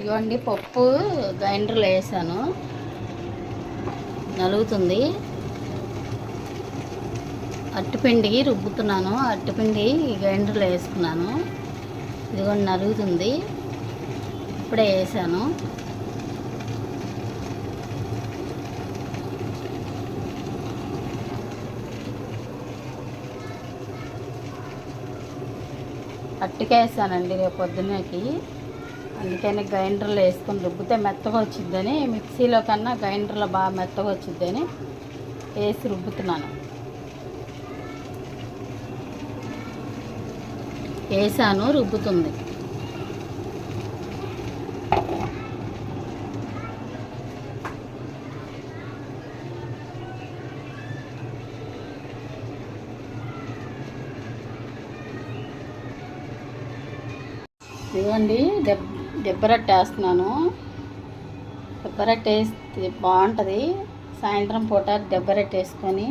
ఇదిగోండి పప్పు గ్రైండర్లో వేసాను. నలుగుతుంది. అట్టుపిండి రుబ్బుతున్నాను. అట్టుపిండి గ్రైండర్లో వేసుకున్నాను. ఇదిగోండి నలుగుతుంది. ఇప్పుడే వేసాను. అట్టుకేసానండి రేపు పొద్దున్నకి. అందుకని గ్రైండర్లో వేసుకొని రుబ్బితే మెత్తగా వచ్చిద్దని మిక్సీలో కన్నా గ్రైండర్లో బాగా మెత్తగా వచ్చిద్దని వేసి రుబ్బుతున్నాను. వేసాను రుబ్బుతుంది. ఇదిగోండి దెబ్బ దెబ్బరట్టు వేస్తున్నాను దెబ్బరట్టు వేస్తే బాగుంటుంది. సాయంత్రం పూట దెబ్బరట్టు వేసుకొని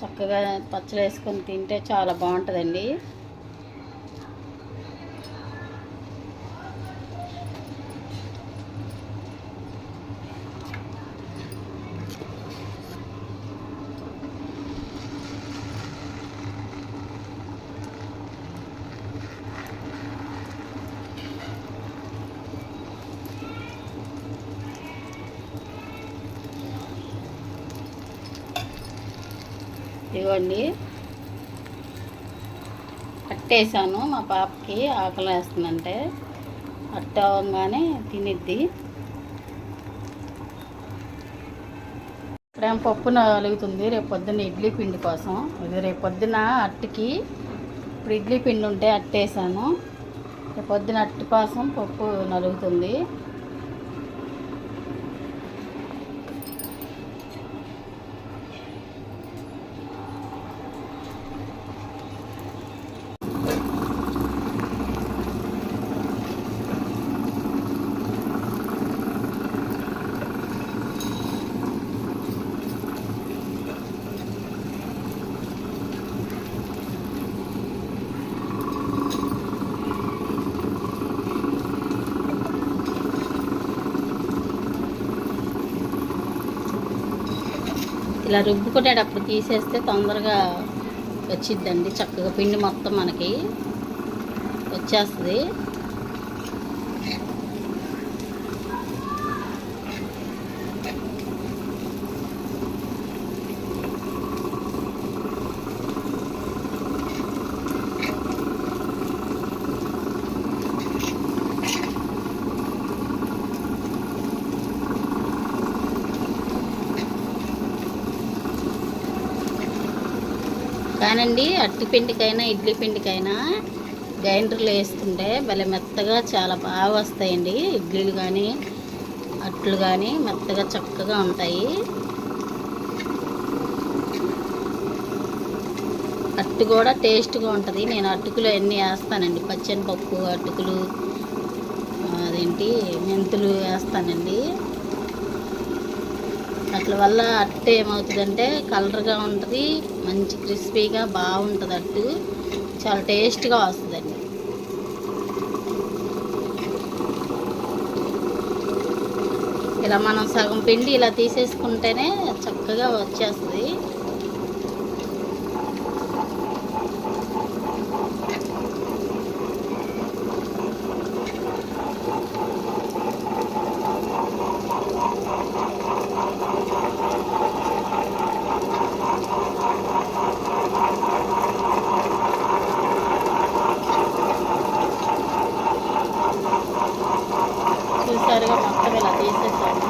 చక్కగా పచ్చడి వేసుకొని తింటే చాలా బాగుంటుందండి. ఇవ్వండి అట్టేసాను. మా పాపకి ఆకలి వేస్తుందంటే అట్ట అవ్వగానే తినిద్ది. ఇక్కడ పప్పు నలుగుతుంది రేపు పొద్దున్న ఇడ్లీ పిండి కోసం. ఇది రేపు పొద్దున అట్టుకి ఇప్పుడు ఇడ్లీ పిండి ఉంటే అట్టేసాను. రేపు పొద్దున అట్టు కోసం పప్పు నలుగుతుంది. ఇలా రుబ్బుకునేటప్పుడు తీసేస్తే తొందరగా వచ్చిద్దండి. చక్కగా పిండి మొత్తం మనకి వచ్చేస్తుంది. కానండి అట్టి పిండికైనా ఇడ్లీ పిండికైనా గ్రైండర్లో వేసుకుంటే భలే మెత్తగా చాలా బాగా వస్తాయండి. ఇడ్లీలు కానీ అట్లు కానీ మెత్తగా చక్కగా ఉంటాయి. అట్టు కూడా టేస్ట్గా ఉంటుంది. నేను అటుకులు అన్నీ వేస్తానండి. పచ్చని పప్పు అటుకులు అదేంటి మెంతులు వేస్తానండి. అట్ల వల్ల అట్టు ఏమవుతుందంటే కలర్గా ఉంటుంది మంచి క్రిస్పీగా బాగుంటుంది అట్టు. చాలా టేస్ట్గా వస్తుందండి. ఇలా మనం సగం పిండి ఇలా తీసేసుకుంటేనే చక్కగా వచ్చేస్తుంది చూసారుగా మొత్తం ఇలా తీసేసాను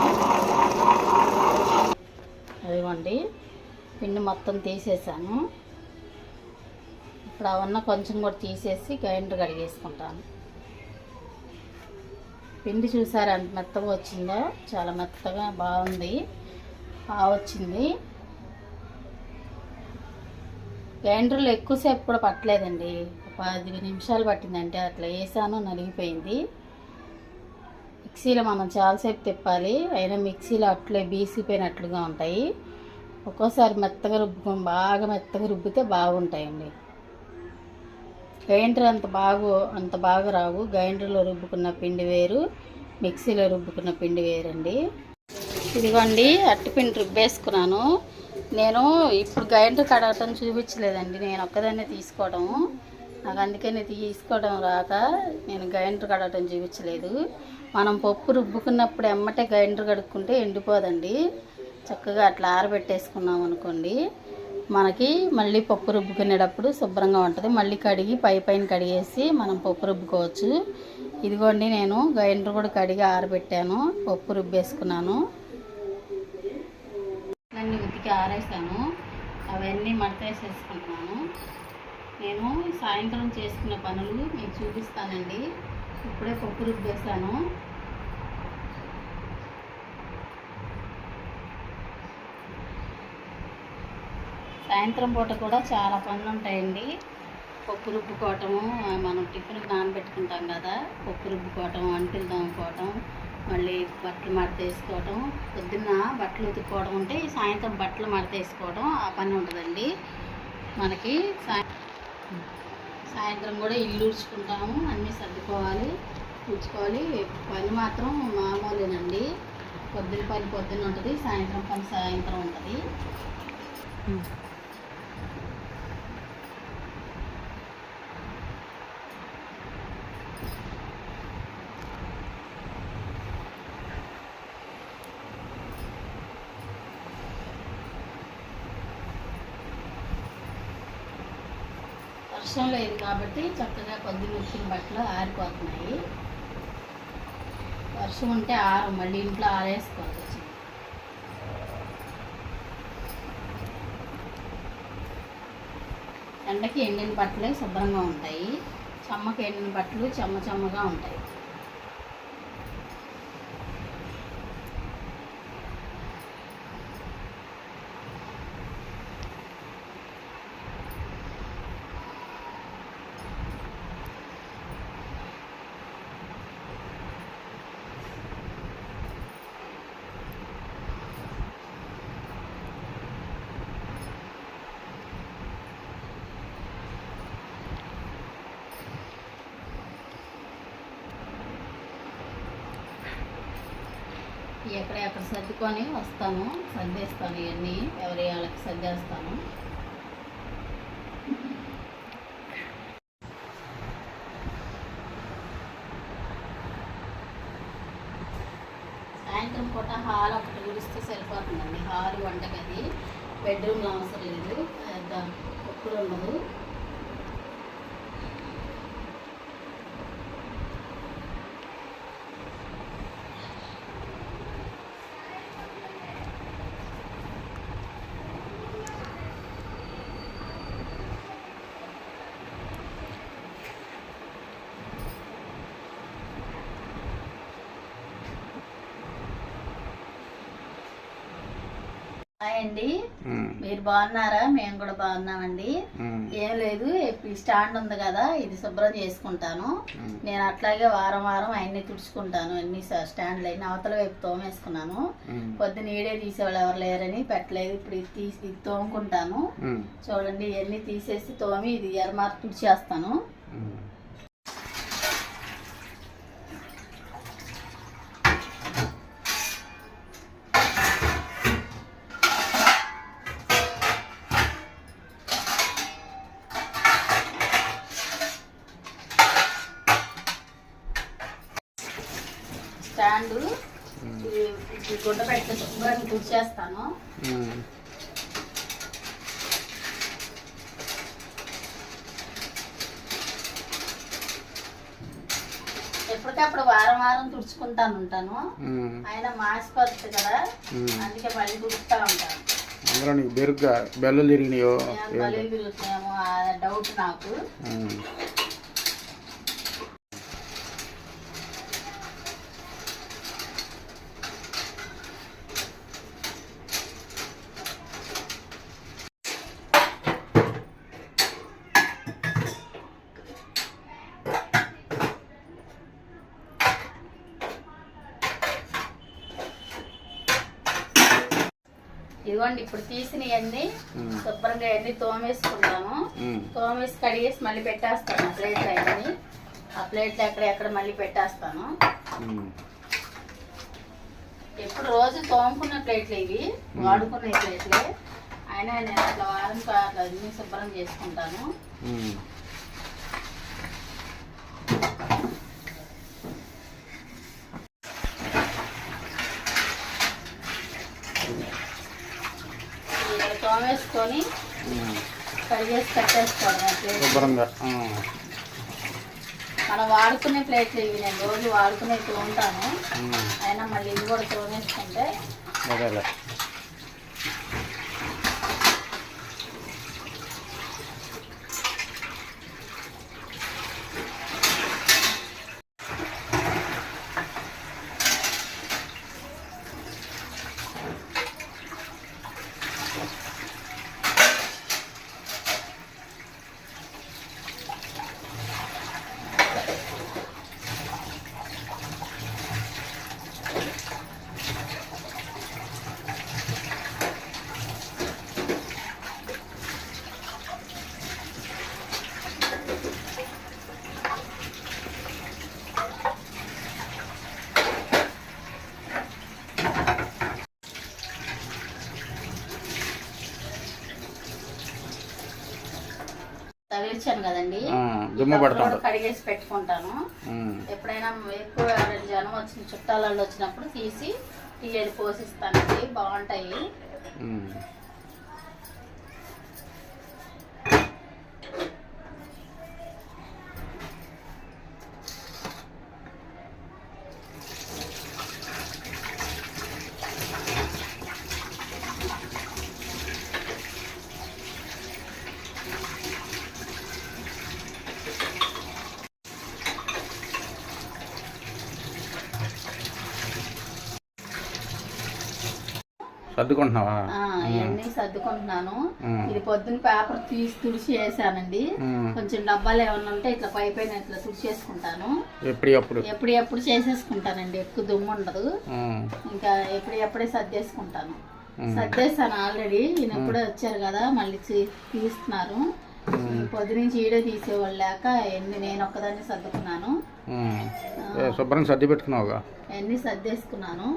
అదిగోండి పిండి మొత్తం తీసేసాను. ఇప్పుడు అవన్నీ కొంచెం కూడా తీసేసి గ్రైండర్ కడిగేసుకుంటాను. పిండి చూసారా ఎంత మెత్తగా వచ్చిందో? చాలా మెత్తగా బాగుంది. బాగా వచ్చింది. గ్రైండర్లో ఎక్కువసేపు కూడా పట్టలేదండి. పది నిమిషాలు పట్టిందంటే అట్లా వేసాను నలిగిపోయింది. మిక్సీలో మనం చాలాసేపు తిప్పాలి. అయినా మిక్సీలో అట్లే బీసిపోయినట్లుగా ఉంటాయి. ఒక్కోసారి మెత్తగా రుబ్బుకొని బాగా మెత్తగా రుబ్బితే బాగుంటాయండి. గ్రైండర్ అంత బాగు అంత బాగా రావు. గ్రైండర్లో రుబ్బుకున్న పిండి వేరు మిక్సీలో రుబ్బుకున్న పిండి వేరండి. ఇదిగోండి అట్టిపిండి రుబ్బేసుకున్నాను. నేను ఇప్పుడు గ్రైండర్ కడగటం చూపించలేదండి. నేను ఒక్కదాన్నే తీసుకోవడం నాకు అందుకని తీసుకోవడం రాక నేను గ్రైండర్ కడగటం చూపించలేదు. మనం పప్పు రుబ్బుకున్నప్పుడు ఎమ్మటే గ్రైండర్ కడుక్కుంటే ఎండిపోదండి. చక్కగా అట్లా ఆరబెట్టేసుకున్నాం అనుకోండి మనకి మళ్ళీ పప్పు రుబ్బుకునేటప్పుడు శుభ్రంగా ఉంటుంది. మళ్ళీ కడిగి పై పైన కడిగేసి మనం పప్పు రుబ్బుకోవచ్చు. ఇదిగోండి నేను గ్రైండర్ కూడా కడిగి ఆరబెట్టాను. పప్పు రుబ్బేసుకున్నాను. అన్నీ ఉతికి ఆరేసాను. అవన్నీ మడతేసేసుకుంటున్నాను. నేను సాయంత్రం చేసుకునే పనులు మీకు చూపిస్తానండి. ఇప్పుడే పప్పు రుబ్బేసాను సాయంత్రం పూట కూడా చాలా పనులు ఉంటాయండి పప్పు రుబ్బుకోవటము మనం టిఫిన్కి నానబెట్టుకుంటాం కదా పప్పు రుబ్బుకోవటం అంటులు తోముకోవటం మళ్ళీ బట్టలు మడతేసుకోవటం పొద్దున్న బట్టలు ఉతుక్కోవడం ఉంటే సాయంత్రం బట్టలు మడతేసుకోవడం ఆ పని ఉంటుందండి. మనకి సాయంత్రం కూడా ఇల్లు ఊడ్చుకుంటాము అన్నీ సర్దుకోవాలి ఊడ్చుకోవాలి. పని మాత్రం మామూలేనండి. పొద్దున పని పొద్దున్న ఉంటుంది సాయంత్రం పని సాయంత్రం ఉంటుంది వర్షం లేదు కాబట్టి చక్కగా పొద్దున్న వచ్చిన బట్టలు ఆరిపోతున్నాయి. వర్షం ఉంటే ఆరు మళ్ళీ ఇంట్లో ఆరేసుకోవాలి వచ్చింది ఎండకి ఎండిన బట్టలే శుభ్రంగా ఉంటాయి. చెమ్మకి ఎండిన బట్టలు చెమ్మ చెమ్మగా ఉంటాయి. ఎక్కడ ఎక్కడ సర్దుకొని వస్తాను సర్దేస్తాను ఇవన్నీ. ఎవరి వాళ్ళకి సర్దేస్తాను సాయంత్రం పూట హాల్ ఒకటి గుడిస్తే సరిపోతుందండి హాల్ వంటగది బెడ్రూమ్లో అవసరం లేదు పెద్ద ఒక్కడు ఉండదు హాయ్ అండి మీరు బాగున్నారా? మేము కూడా బాగున్నామండి. ఏం లేదు ఇప్పుడు ఈ స్టాండ్ ఉంది కదా ఇది శుభ్రం చేసుకుంటాను. నేను అట్లాగే వారం వారం అన్ని తుడుచుకుంటాను అన్ని స్టాండ్లు అన్ని అవతల వైపు తోమేసుకున్నాను. పొద్దున ఈడే తీసేవాళ్ళు ఎవరు లేరని పెట్టలేదు ఇప్పుడు ఇది తీసి ఇది తోముకుంటాను. చూడండి ఇవన్నీ తీసేసి తోమి ఇది ఎరమార్ తుడిచేస్తాను. గుడ్డ పెట్టి శుభ్రంగా తుడిచేస్తాను ఎప్పటికప్పుడు వారం వారం తుడుచుకుంటాను ఉంటాను. ఆయన మాసిపోతుంది కదా అందుకే మళ్ళీ తుడుచుతా ఉంటాను. అందులో నీకు బెరుగ్గా బెల్లలు తిరిగినాయో డౌట్ నాకు. ఇదిగోండి ఇప్పుడు తీసినవన్నీ శుభ్రంగా అన్ని తోమేసుకుంటాను తోమేసి కడిగేసి మళ్ళీ పెట్టేస్తాను ఆ ప్లేట్లు అవన్నీ. ఆ ప్లేట్లు ఎక్కడ ఎక్కడ మళ్ళీ పెట్టేస్తాను. ఎప్పుడు రోజు తోముకున్న ప్లేట్లు ఇవి వాడుకునే ప్లేట్లే. అయినా నేను అట్లా వారానికి అట్లా అన్ని శుభ్రం చేసుకుంటాను. కట్టేసుకోవడం శుభ్రంగా. మనం వాడుకునే ప్లేట్లు ఇవి నేను రోజు వాడుకునే ఉంటాను. అయినా మళ్ళీ ఇవి కూడా తోమేసుకుంటే అదేలే కదండి దుమ్ము పడుతుంది. కడిగేసి పెట్టుకుంటాను. ఎప్పుడైనా ఎక్కువ జనం వచ్చిన చుట్టాలలో వచ్చినప్పుడు తీసి తీయడి పోసిస్తానండి బాగుంటాయి సర్దుకుంటున్నావా? ఇవన్నీ సర్దుకుంటున్నాను. ఇది పొద్దున్న పేపర్ తీసి తుడిచి వేసానండి. కొంచెం డబ్బాలు ఏమన్నా ఉంటే ఇట్లా పై పైన ఇట్లా తుడిచేసుకుంటాను ఎప్పుడు అప్పుడు ఎప్పుడు ఎప్పుడు చేసేసుకుంటానండి. ఎక్కువ దుమ్ము ఉండదు. ఇంకా ఎప్పుడు ఎప్పుడే సర్దేసుకుంటాను. సర్దేస్తాను ఆల్రెడీ. ఈయన ఎప్పుడే వచ్చారు కదా మళ్ళీ తీస్తున్నారు. పొద్దునుంచి ఈడే తీసేవాళ్ళు లేక ఎన్ని నేను ఒక్కదాన్ని సర్దుకున్నాను. శుభ్రంగా సర్ది పెట్టుకున్నావుగా? అన్ని సర్దేసుకున్నాను.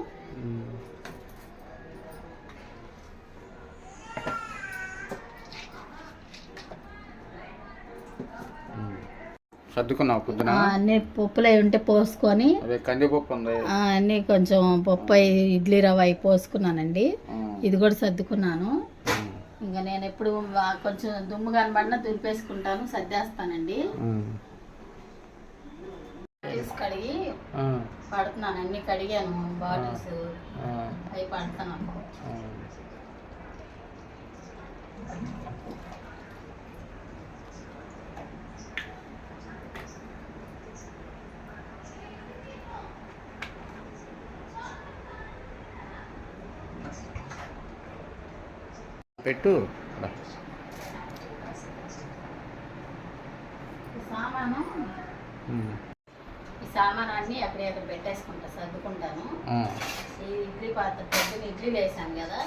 సర్దుకున్నావు పొద్దున? అన్ని పప్పులు అవి ఉంటే పోసుకొని కందిపప్పు ఉంది. అన్ని కొంచెం పప్పు అయి ఇడ్లీ రవ్వ అవి పోసుకున్నానండి. ఇది కూడా సర్దుకున్నాను. ఇంకా నేను ఎప్పుడు కొంచెం దుమ్ము కనబడినా దులిపేసుకుంటాను సర్దేస్తానండి. కడిగి. పడుతున్నాను అన్ని కడిగాను బాటిల్స్. అవి పడుతున్నాను. పెట్టు. ఈ సామాను ఉమ్. ఈ సామాను అన్ని అక్కడే అక్కడ పెట్టేసుకుంటా సర్దుకుంటాను. ఈ ఇడ్లీ పాత్ర పొద్దున్న ఇడ్లీలు వేసాను కదా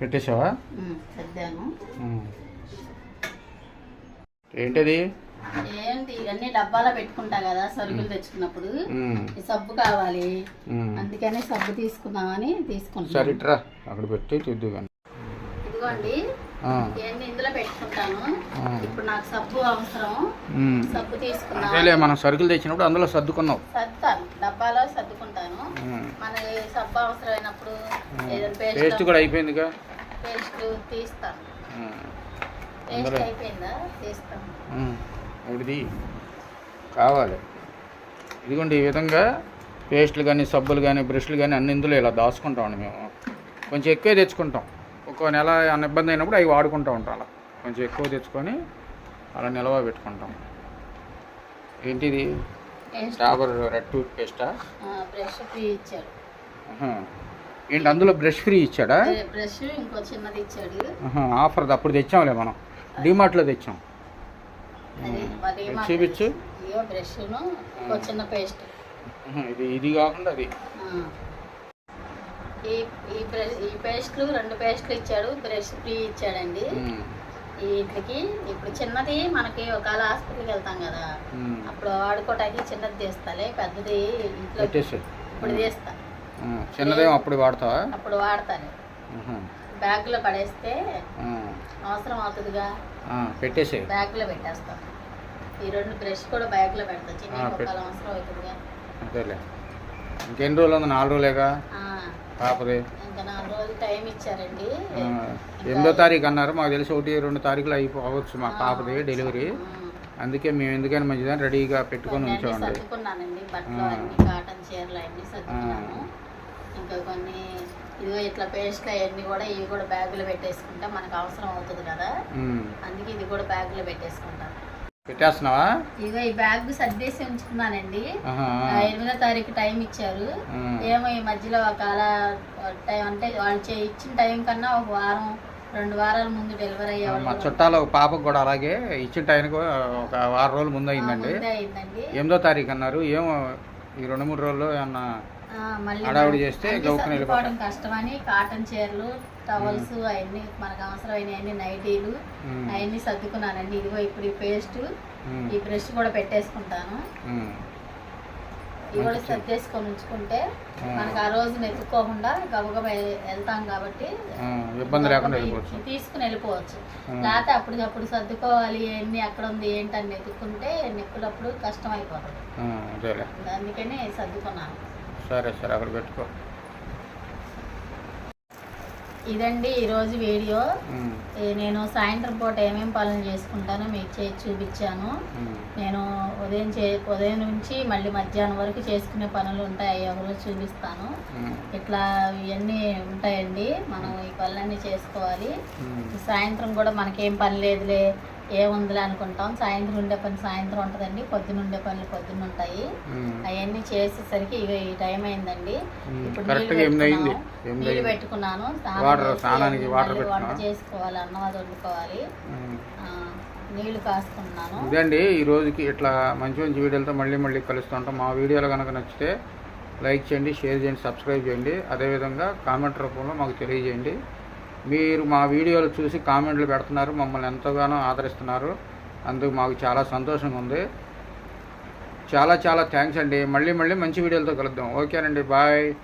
పెట్టేశావా? ఉమ్, సర్దాను. ఉమ్. ఏంటది? ఏంటి ఇవన్నీ డబ్బాలో పెట్టుకుంటా కదా సరుకులు తెచ్చుకున్నప్పుడు. సబ్బు కావాలి. అందుకని సబ్బు తీసుకుందామని తీసుకుంటాను సరే అక్కడ పెట్టి చూద్దు ఇదిగోండి. ఇవన్నీ ఇందులో పెట్టుకుంటాను. ఆ. ఇప్పుడు నాకు సబ్బు అవసరం. సబ్బు తీసుకున్నాను అదేలే మనం సరుకులు తెచ్చినప్పుడు అందులో సర్దుకున్నావు. సర్దుతాను. డబ్బాలో సర్దుకుంటాను. మన సబ్బు అవసరమైనప్పుడు ఏదైనా పేస్ట్ కూడా అయిపోయిందిగా? పేస్ట్ తీస్తాను. ఉమ్. పేస్ట్ అందులో? అయిపోయిందా? తీస్తాను. ఉమ్. ఒకటిది కావాలి. ఇదిగోండి ఈ విధంగా పేస్ట్లు కానీ సబ్బులు కానీ బ్రష్లు కానీ అన్ని ఇందులో ఇలా దాచుకుంటామండి మేము. కొంచెం ఎక్కువ తెచ్చుకుంటాం. ఒక్కో నెల అన్న ఇబ్బంది అయినప్పుడు అవి వాడుకుంటూ ఉంటాం అలా. కొంచెం ఎక్కువ తెచ్చుకొని అలా నిల్వ పెట్టుకుంటాం. ఏంటిది? డాబర్ రెడ్ టూత్ పేస్టా? బ్రష్ ఫ్రీ ఇచ్చాడు. ఏంటి అందులో బ్రష్ ఫ్రీ ఇచ్చాడా? బ్రష్ ఇంకో చిన్నది ఇచ్చాడు. ఆఫర్ అప్పుడు తెచ్చాంలే మనం. డిమార్ట్లో తెచ్చాం. చూపించు? బ్రష్ను చిన్న పేస్ట్. ఇది ఇది కాకుండా అది. ఈ ఈ బ్రష్ ఈ పేస్ట్లు రెండు పేస్ట్లు ఇచ్చాడు. బ్రష్ ఫ్రీ ఇచ్చాడండి. వీటికి ఇప్పుడు చిన్నది మనకి ఒకవేళ హాస్పిటల్కి వెళ్తాం కదా. అప్పుడు వాడుకోవటానికి చిన్నది తీస్తాలే పెద్దది ఇంట్లో ఇప్పుడు తీస్తా. చిన్నదేం అప్పుడు వాడతావా? అప్పుడు వాడతాను. బ్యాగ్లో పడేస్తే అవసరం అవుతుందిగా. పెట్టేసే బ్యాగ్లో పెట్టేస్తాను ఈ రెండు బ్రష్ కూడా బ్యాగ్లో పెడతా. చిన్న అవసరం అవుతుందిగా. ఇంకెన్ని రోజులు ఉంది? నాలుగు రోజులేగా? పాపది ఎనిమిదో తారీఖు అన్నారు. మాకు తెలిసి ఒకటి రెండు తారీఖులు అయిపోవచ్చు మా పాపది డెలివరీ. అందుకే మేము ఎందుకని మంచిదని రెడీగా పెట్టుకొని ఉంచామండి. ఇంకా కొన్ని ఇదిగో ఇట్లా పేస్ట్లు అవన్నీ కూడా ఇవి కూడా బ్యాగులో పెట్టేసుకుంటే మనకు అవసరం అవుతుంది కదా. అందుకే ఇది కూడా బ్యాగులో పెట్టేసుకుంటాను. పెట్టేస్తున్నావా? ఇదిగో ఈ బ్యాగ్ సర్దేసి ఉంచుకున్నానండి. ఎనిమిదో తారీఖు టైం ఇచ్చారు. ఏమో ఈ మధ్యలో ఒక అలా టైం అంటే వాళ్ళు ఇచ్చిన టైం కన్నా ఒక వారం రెండు వారాల ముందు డెలివరీ అయ్యే వాళ్ళు. మా చుట్టాలు ఒక పాపకు కూడా అలాగే ఇచ్చిన టైంకి ఒక వారం రోజులు ముందు అయిందండి. ముందే అయిందండి. ఎనిమిదో తారీఖు అన్నారు. ఏమో ఈ రెండు మూడు రోజుల్లో ఏమన్నా హడావుడి చేస్తే కష్టమని కాటన్ చీరలు టవల్స్ అవన్నీ మనకు అవసరమైన నైటీలు అవన్నీ సర్దుకున్నానండి. ఇదిగో ఇప్పుడు ఈ పేస్ట్ ఈ బ్రష్ కూడా పెట్టేసుకుంటాను. ఇవి కూడా సర్దేసుకొని ఉంచుకుంటే. మనకు ఆ రోజు నెతుక్కోకుండా గబగబా వెళ్తాం కాబట్టి ఇబ్బంది లేకుండా తీసుకుని వెళ్ళిపోవచ్చు. లేకపోతే అప్పటికప్పుడు సర్దుకోవాలి ఎన్ని అక్కడ ఉంది ఏంటని వెతుక్కుంటే నెక్కులప్పుడు కష్టం అయిపోతుంది. అందుకని సర్దుకున్నాను. సరే సరే అక్కడ పెట్టుకో. ఇదండి ఈరోజు వీడియో. నేను సాయంత్రం పూట ఏమేమి పనులు చేసుకుంటానో మీకు చేసి చూపించాను. నేను ఉదయం చే ఉదయం నుంచి మళ్ళీ మధ్యాహ్నం వరకు చేసుకునే పనులు ఉంటాయి అవి ఒకరోజు చూపిస్తాను. ఇట్లా ఇవన్నీ ఉంటాయండి. మనం ఈ పనులన్నీ చేసుకోవాలి. సాయంత్రం కూడా మనకేం పని లేదులే ఏముందిలే అనుకుంటాం. సాయంత్రం ఉండే పని సాయంత్రం ఉంటుందండి. పొద్దున్న ఉండే పనులు పొద్దున్న ఉంటాయి. అవన్నీ చేసేసరికి ఇక ఈ టైం అయిందండి. ఇప్పుడు నీళ్ళు పెట్టుకున్నాను. వాటర్ వంట? చేసుకోవాలి అన్నం అది వండుకోవాలి నీళ్ళు కాసుకున్నాను. ఇదండి ఈ రోజుకి ఇట్లా మంచి మంచి వీడియోలతో మళ్ళీ మళ్ళీ కలుస్తుంటాం మా వీడియోలు కనుక నచ్చితే లైక్ చేయండి షేర్ చేయండి సబ్స్క్రైబ్ చేయండి. అదేవిధంగా కామెంట్ రూపంలో మాకు తెలియజేయండి. మీరు మా వీడియోలు చూసి కామెంట్లు పెడుతున్నారు మమ్మల్ని ఎంతగానో ఆదరిస్తున్నారు. అందుకు మాకు చాలా సంతోషంగా ఉంది. చాలా చాలా థ్యాంక్స్ అండి. మళ్ళీ మళ్ళీ మంచి వీడియోలతో కలుద్దాం. ఓకేనండి. బాయ్.